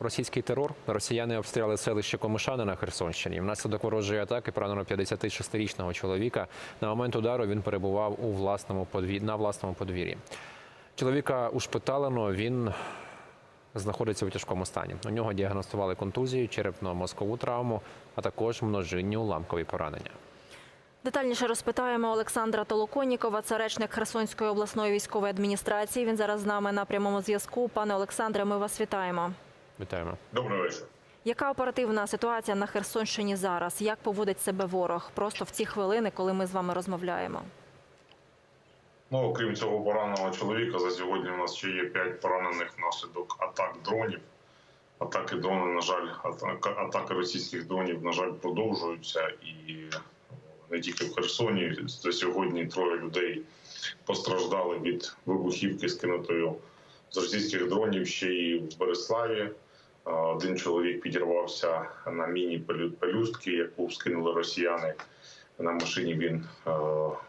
російський терор. Росіяни обстріляли селище Комишани на Херсонщині. Внаслідок ворожої атаки поранено 56-річного чоловіка. На момент удару він перебував у власному подвір'ї на власному подвір'ї. Чоловіка ушпиталено. Він знаходиться у тяжкому стані. У нього діагностували контузію, черепно-мозкову травму, а також множинні уламкові поранення. Детальніше розпитаємо Олександра Толоконнікова, це речник Херсонської обласної військової адміністрації. Він зараз з нами на прямому зв'язку. Пане Олександре, ми вас вітаємо. Вітаємо. Добрий вечір. Яка оперативна ситуація на Херсонщині зараз? Як поводить себе ворог? Просто в ці хвилини, коли ми з вами розмовляємо. Ну, окрім цього пораненого чоловіка, за сьогодні у нас ще є 5 поранених внаслідок атак дронів. Атаки дрони, на жаль, атака- атаки російських дронів, на жаль, продовжуються. І не тільки в Херсоні. За сьогодні троє людей постраждали від вибухівки, скинутою з російських дронів ще і в Береславі. А, Один чоловік підірвався на міні-пелюстки, яку скинули росіяни. На машині він е,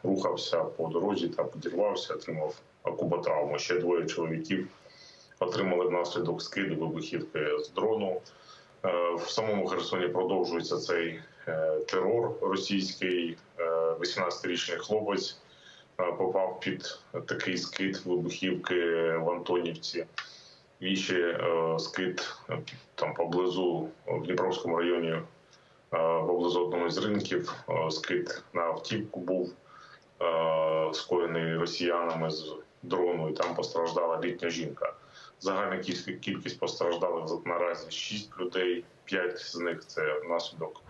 рухався по дорозі та підірвався, отримав куботравму. Ще двоє чоловіків отримали внаслідок скиду вибухівки з дрону. Е, в самому Херсоні продовжується цей е, терор російський. Е, 18-річний хлопець е, попав під такий скид вибухівки в Антонівці. І е, скид е, там поблизу в Дніпровському районі е, поблизу одного з ринків е, скид на автівку був е, скоєний росіянами з дрону, і там постраждала літня жінка. Загальна кількість- постраждалих наразі 6 людей, 5 з них це внаслідок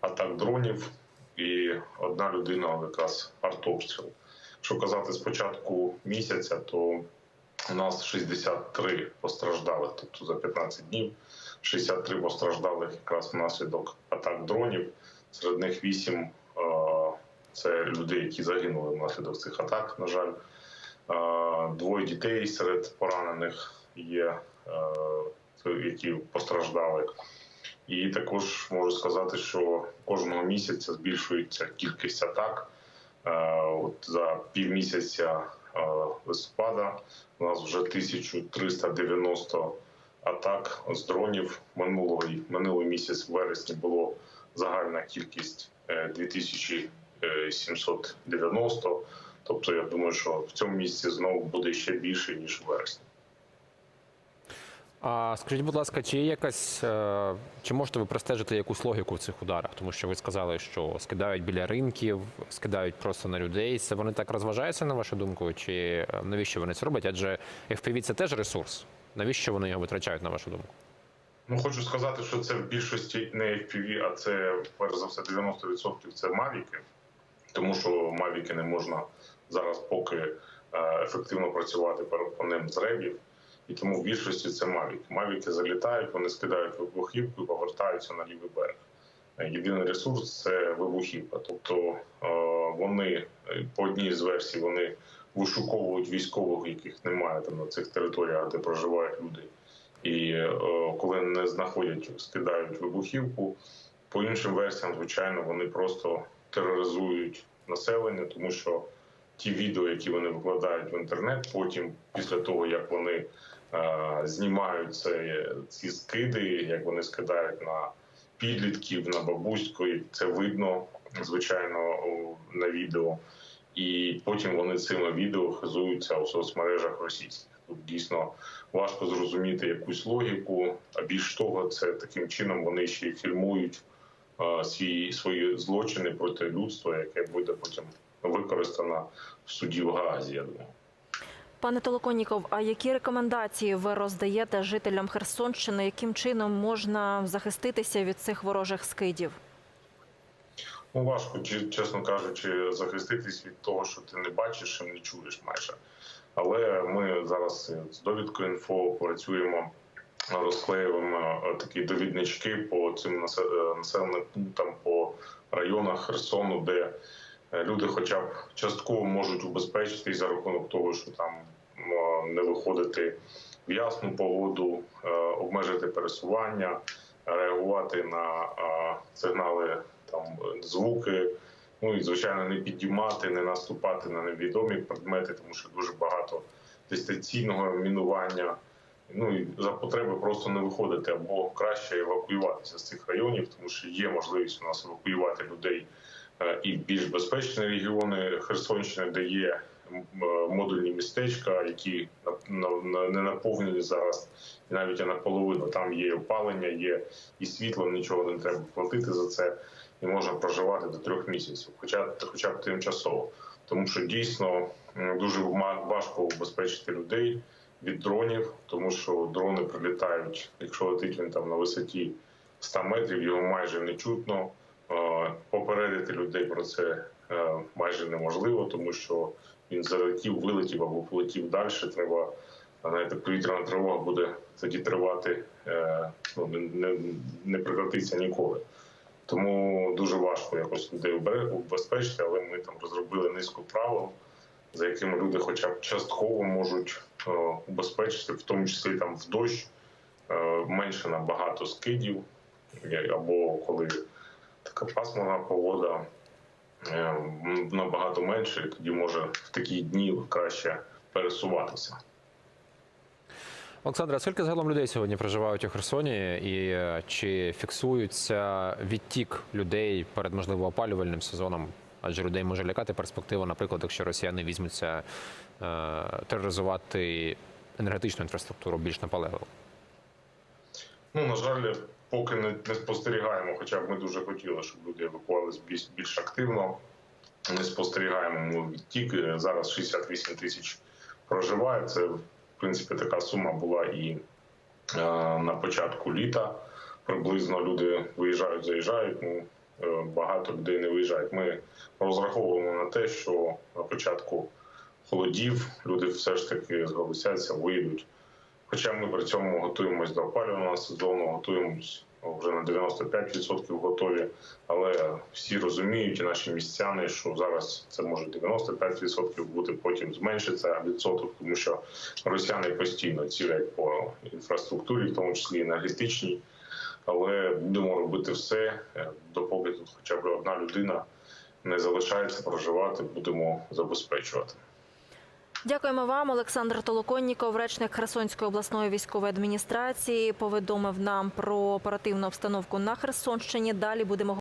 атак дронів, і одна людина якраз артобстріл. Якщо казати з початку місяця, то у нас 63 постраждалих, тобто за 15 днів 63 постраждалих якраз внаслідок атак дронів. Серед них 8 е, це люди, які загинули внаслідок цих атак. На жаль, Е, двоє дітей серед поранених є, е, які постраждали. І також можу сказати, що кожного місяця збільшується кількість атак. От за півмісяця листопада у нас вже 1390 атак з дронів. Минулого минулий місяць в вересні було загальна кількість е, 2790. Тобто, я думаю, що в цьому місці знову буде ще більше ніж в вересні. А скажіть, будь ласка, чи є якась е, чи можете ви простежити якусь логіку в цих ударах? Тому що ви сказали, що скидають біля ринків, скидають просто на людей. Це вони так розважаються на вашу думку? Чи е, навіщо вони це роблять? Адже FPV – це теж ресурс. Навіщо вони його витрачають на вашу думку? Ну хочу сказати, що це в більшості не FPV, а це перш за все 90% це мавіки, тому що мавіки не можна зараз поки е, ефективно працювати по- ним з ребів. І тому в більшості це мавіки. Мавіки залітають, вони скидають вибухівку і повертаються на лівий берег. Е, Єдиний ресурс це вибухівка. Тобто е, вони е, по одній з версій вони вишуковують військових, яких немає там на цих територіях, де проживають люди. І коли не знаходять, скидають вибухівку. По іншим версіям, звичайно, вони просто тероризують населення, тому що ті відео, які вони викладають в інтернет, потім, після того як вони е, знімають це, ці скиди, як вони скидають на підлітків, на бабуську, і це видно, звичайно, на відео. І потім вони цими відео хизуються у соцмережах російських. Тут дійсно важко зрозуміти якусь логіку. А більш того, це таким чином вони ще й фільмують е, свої, свої злочини проти людства, яке буде потім використано в суді в Гаазі. Я думаю. Пане Толоконніков, а які рекомендації ви роздаєте жителям Херсонщини? Яким чином можна захиститися від цих ворожих скидів? Ну, важко, чесно кажучи, захиститись від того, що ти не бачиш і не чуєш майже. Але ми зараз з довідкою інфо працюємо, розклеюємо е, такі довіднички по цим е, населеним пунктам по районах Херсону, де люди, хоча б частково можуть убезпечитись за рахунок того, що там не виходити в ясну погоду, е, обмежити пересування, реагувати на е, сигнали там звуки. Ну і звичайно не підіймати, не наступати на невідомі предмети, тому що дуже багато дистанційного мінування. Ну і за потреби просто не виходити або краще евакуюватися з цих районів, тому що є можливість у нас евакуювати людей е, і в більш безпечні регіони Херсонщини, де є е, модульні містечка, які не наповнені зараз, і навіть наполовину. Там є опалення, є і світло, нічого не треба платити за це, і можна проживати до трьох місяців, хоча хоча б тимчасово. Тому що дійсно дуже важко убезпечити людей від дронів, тому що дрони прилітають, якщо летить він там на висоті 100 метрів, його майже не чутно. Е, Попередити людей про це е, майже неможливо, тому що він залетів, вилетів або полетів далі. Треба знаєте, повітряна тривога буде тоді тривати, е, ну не, не, прекратиться ніколи. Тому дуже важко якось людей убезпечити, але ми там розробили низку правил, за якими люди, хоча б частково можуть убезпечити, в тому числі там в дощ, менше набагато скидів, або коли така пасмурна погода е, набагато менше, і тоді може в такі дні краще пересуватися. Олександра, скільки загалом людей сьогодні проживають у Херсоні, і е, чи фіксується відтік людей перед можливо опалювальним сезоном? Адже людей може лякати перспектива, наприклад, якщо росіяни візьмуться е, тероризувати енергетичну інфраструктуру більш наполегливо. Ну, на жаль, поки не, не спостерігаємо, хоча б ми дуже хотіли, щоб люди евакувалися більш, більш активно. Не спостерігаємо ну, відтік. Зараз 68 тисяч проживає. Це, в принципі, така сума була і е, на початку літа. Приблизно люди виїжджають, заїжджають. Ну, е, багато людей не виїжджають. Ми розраховуємо на те, що на початку холодів люди все ж таки зголосяться, виїдуть. Хоча ми при цьому готуємось до опалювального сезону, готуємось вже на 95% готові. Але всі розуміють, і наші містяни, що зараз це може 95% бути, потім зменшиться відсоток, тому що росіяни постійно цілять по інфраструктурі, в тому числі енергетичній. Але будемо робити все, е, допоки тут хоча б одна людина не залишається проживати, будемо забезпечувати. Дякуємо вам, Олександр Толоконніков, речник Херсонської обласної військової адміністрації, повідомив нам про оперативну обстановку на Херсонщині. Далі будемо